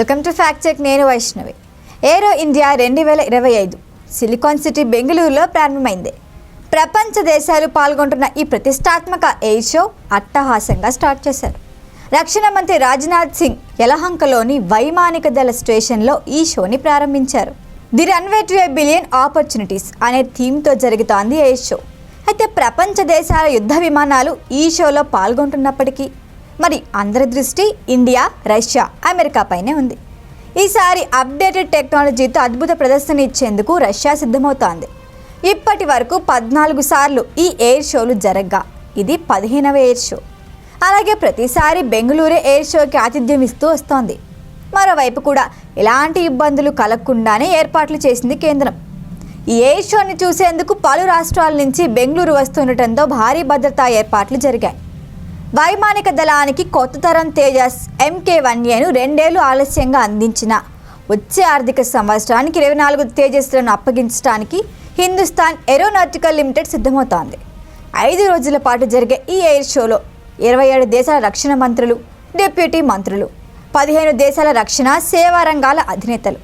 Welcome to fact check నేను వైష్ణవి. ఏరో India రెండు వేల ఇరవై ఐదు. సిలికాన్ సిటీ బెంగళూరులో ప్రారంభమైంది. ప్రపంచ దేశాలు పాల్గొంటున్న ఈ ప్రతిష్టాత్మక ఎయిర్ షో అట్టహాసంగా స్టార్ట్ చేశారు. రక్షణ మంత్రి రాజ్నాథ్ సింగ్ యలహంకలోని వైమానిక దళ స్టేషన్లో ఈ షోని ప్రారంభించారు. The runway to a billion opportunities అనే థీమ్తో జరుగుతోంది ఎయిర్ షో అయితే ప్రపంచ దేశాల యుద్ధ విమానాలు ఈ షోలో పాల్గొంటున్నప్పటికీ మరి అందరి దృష్టి ఇండియా రష్యా అమెరికా పైనే ఉంది. ఈసారి అప్డేటెడ్ టెక్నాలజీతో అద్భుత ప్రదర్శన ఇచ్చేందుకు రష్యా సిద్ధమవుతోంది. ఇప్పటి వరకు పద్నాలుగు సార్లు ఈ ఎయిర్ షోలు జరగ్గా. ఇది పదిహేనవ ఎయిర్ షో. అలాగే ప్రతిసారి బెంగళూరు ఎయిర్ షోకి ఆతిథ్యం ఇస్తూ వస్తోంది. మరోవైపు కూడా ఎలాంటి ఇబ్బందులు కలగకుండానే ఏర్పాట్లు చేసింది కేంద్రం. ఈ ఎయిర్ షోని చూసేందుకు పలు రాష్ట్రాల నుంచి బెంగళూరు వస్తుండటంతో భారీ భద్రతా ఏర్పాట్లు జరిగాయి. వైమానిక దళానికి కొత్త తరం తేజస్ ఎంకే వన్ ఏను రెండేళ్ళు ఆలస్యంగా అందించిన. వచ్చే ఆర్థిక సంవత్సరానికి ఇరవై నాలుగు తేజస్లను అప్పగించడానికి హిందుస్థాన్ ఏరోనాటికల్ లిమిటెడ్ సిద్ధమవుతోంది. ఐదు రోజుల పాటు జరిగే ఈ ఎయిర్ షోలో ఇరవై ఏడు దేశాల రక్షణ మంత్రులు డిప్యూటీ మంత్రులు పదిహేను దేశాల రక్షణ సేవా రంగాల అధినేతలు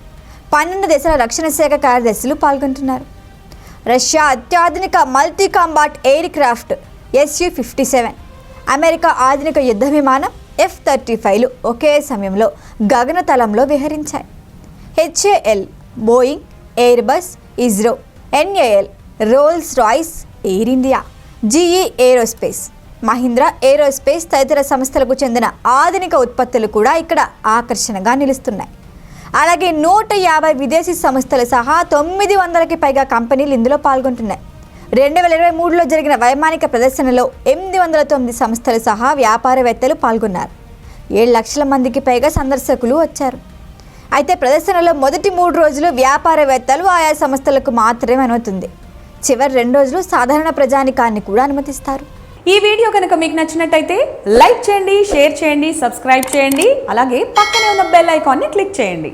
పన్నెండు దేశాల రక్షణ శాఖ కార్యదర్శులు పాల్గొంటున్నారు. రష్యా అత్యాధునిక multi combat aircraft SU fifty seven America ఆధునిక యుద్ధ విమానం ఎఫ్ థర్టీ ఫైవ్లు ఒకే సమయంలో గగనతలంలో విహరించాయి. HAL Boeing Airbus ISRO NAL Rolls Royce Air India GE aerospace Mahindra aerospace తదితర సంస్థలకు చెందిన ఆధునిక ఉత్పత్తులు కూడా ఇక్కడ ఆకర్షణగా నిలుస్తున్నాయి. అలాగే నూట యాభై విదేశీ సంస్థలు సహా తొమ్మిది వందలకి పైగా కంపెనీలు ఇందులో పాల్గొంటున్నాయి. రెండు వేల ఇరవై మూడులో జరిగిన వైమానిక ప్రదర్శనలో ఎనిమిది వందల తొమ్మిది సంస్థలు సహా వ్యాపారవేత్తలు పాల్గొన్నారు. ఏడు లక్షల మందికి పైగా సందర్శకులు వచ్చారు. అయితే ప్రదర్శనలో మొదటి మూడు రోజులు వ్యాపారవేత్తలు ఆయా సంస్థలకు మాత్రమే అనుమతుంది. చివరి రెండు రోజులు సాధారణ ప్రజానికాన్ని కూడా అనుమతిస్తారు. ఈ వీడియో కనుక మీకు నచ్చినట్టయితే లైక్ చేయండి షేర్ చేయండి సబ్స్క్రైబ్ చేయండి అలాగే పక్కనే ఉన్న బెల్ ఐకాన్ని క్లిక్ చేయండి.